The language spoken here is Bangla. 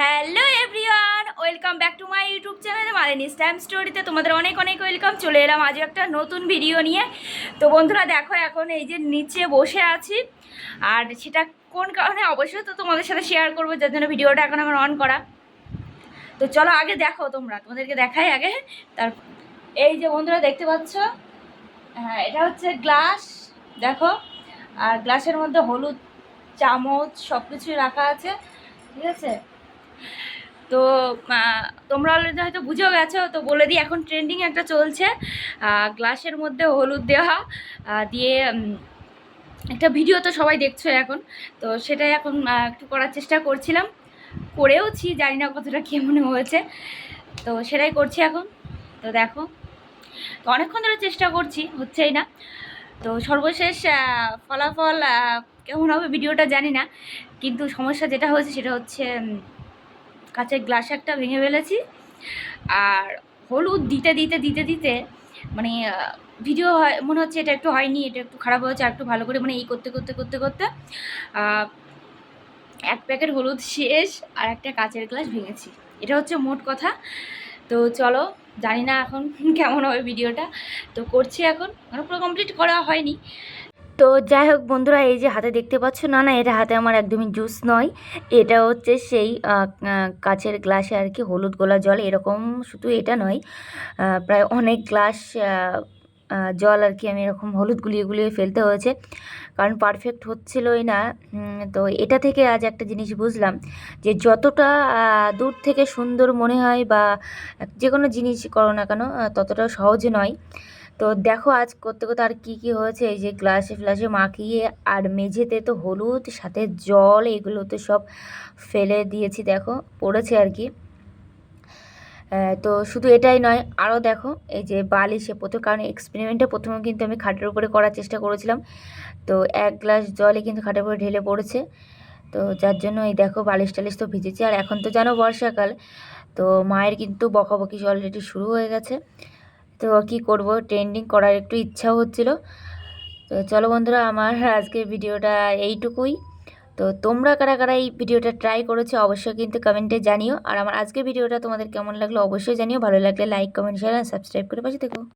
Hello everyone, welcome back to my YouTube channel Malini's time স্টোরিতে। তোমাদের অনেক অনেক ওয়েলকাম। চলে এলাম আজ একটা নতুন ভিডিও নিয়ে। তো বন্ধুরা, দেখো এখন এই যে নিচে বসে আছি। আর সেটা কোন কারণে? অবশ্যই তো তোমাদের সাথে শেয়ার করব, যার জন্য ভিডিওটা এখন আমার অন করা। তো চলো আগে দেখো তোমরা, তোমাদেরকে দেখাই আগে। তারপর এই যে বন্ধুরা, দেখতে পাচ্ছ? হ্যাঁ এটা হচ্ছে গ্লাস, দেখো। আর গ্লাসের মধ্যে হলুদ, চামচ সব কিছুই রাখা আছে। ঠিক আছে? তো তোমরা অলরেডি হয়তো বুঝেও গেছো, তো বলে দিই, এখন ট্রেন্ডিং একটা চলছে। গ্লাসের মধ্যে হলুদ দেওয়া দিয়ে একটা ভিডিও তো সবাই দেখছ এখন। তো সেটাই এখন একটু করার চেষ্টা করছিলাম। করেওছি, জানি না কতটা কেমন হয়েছে। তো সেটাই করছি এখন। তো দেখো, তো অনেকক্ষণ ধরে চেষ্টা করছি, হচ্ছেই না। তো সর্বশেষ ফলাফল কেমন হবে ভিডিওটা জানি না। কিন্তু সমস্যা যেটা হয়েছে সেটা হচ্ছে কাঁচের গ্লাস একটা ভেঙে ফেলেছি। আর হলুদ দিতে দিতে দিতে দিতে মানে ভিডিও হয়, মনে হচ্ছে এটা একটু হয়নি, এটা একটু খারাপ হয়েছে একটু ভালো করে মানে এই করতে করতে করতে করতে এক প্যাকেট হলুদ শেষ আর একটা কাঁচের গ্লাস ভেঙেছি। এটা হচ্ছে মোট কথা। তো চলো, জানি না এখন কেমন হবে ভিডিওটা তো করছি এখন। পুরো কমপ্লিট করা হয়নি। তো যাই হোক বন্ধুরা, এই যে হাতে দেখতে পাচ্ছ, না না, এটা হাতে আমার একদমই জুস নয়। এটা হচ্ছে সেই কাচের গ্লাসে আর কি হলুদ গোলা জল, এরকম শুধু এটা নয় প্রায় অনেক গ্লাস জল আর কি আমি এরকম হলুদ গুলিয়ে গুলিয়ে ফেলতে হয়েছে। কারণ পারফেক্ট হচ্ছিলই না তো এটা থেকে আজ একটা জিনিস বুঝলাম, যে যতটা দূর থেকে সুন্দর মনে হয় বা যে কোনো জিনিস করো না কেন ততটা সহজে নয়। তো দেখো আজ করতে করতে আর কি কি হয়েছে? এই যে গ্লাসে ফ্লাসে মাখিয়ে আর মেঝেতে তো হলুদ, সাথে জল, এগুলো তো সব ফেলে দিয়েছি দেখো, পড়েছে আর কি। তো শুধু এটাই নয়, আরও দেখো, এই যে বালিশে প্রথম, কারণ এক্সপেরিমেন্টে প্রথমে কিন্তু আমি খাটের উপরে করার চেষ্টা করেছিলাম। তো এক গ্লাস জলে কিন্তু খাটের উপরে ঢেলে পড়েছে। তো যার জন্য এই দেখো বালিশ টালিশ তো ভিজেছে। আর এখন তো জানো বর্ষাকাল, তো মায়ের কিন্তু বকাবকি অলরেডি শুরু হয়ে গেছে। তো কি করব? ট্রেন্ডিং করার একটু ইচ্ছাও হচ্ছিল। তো চলো বন্ধুরা, আমার আজকের ভিডিওটা এইটুকুই। তো তোমরা কারা কারা এই ভিডিওটা ট্রাই করেছ অবশ্যই কিন্তু কমেন্টে জানিও। আর আমার আজকের ভিডিওটা তোমাদের কেমন লাগল অবশ্যই জানিও। ভালো লাগলে লাইক কমেন্ট শেয়ার আর সাবস্ক্রাইব করে পাশে থেকো।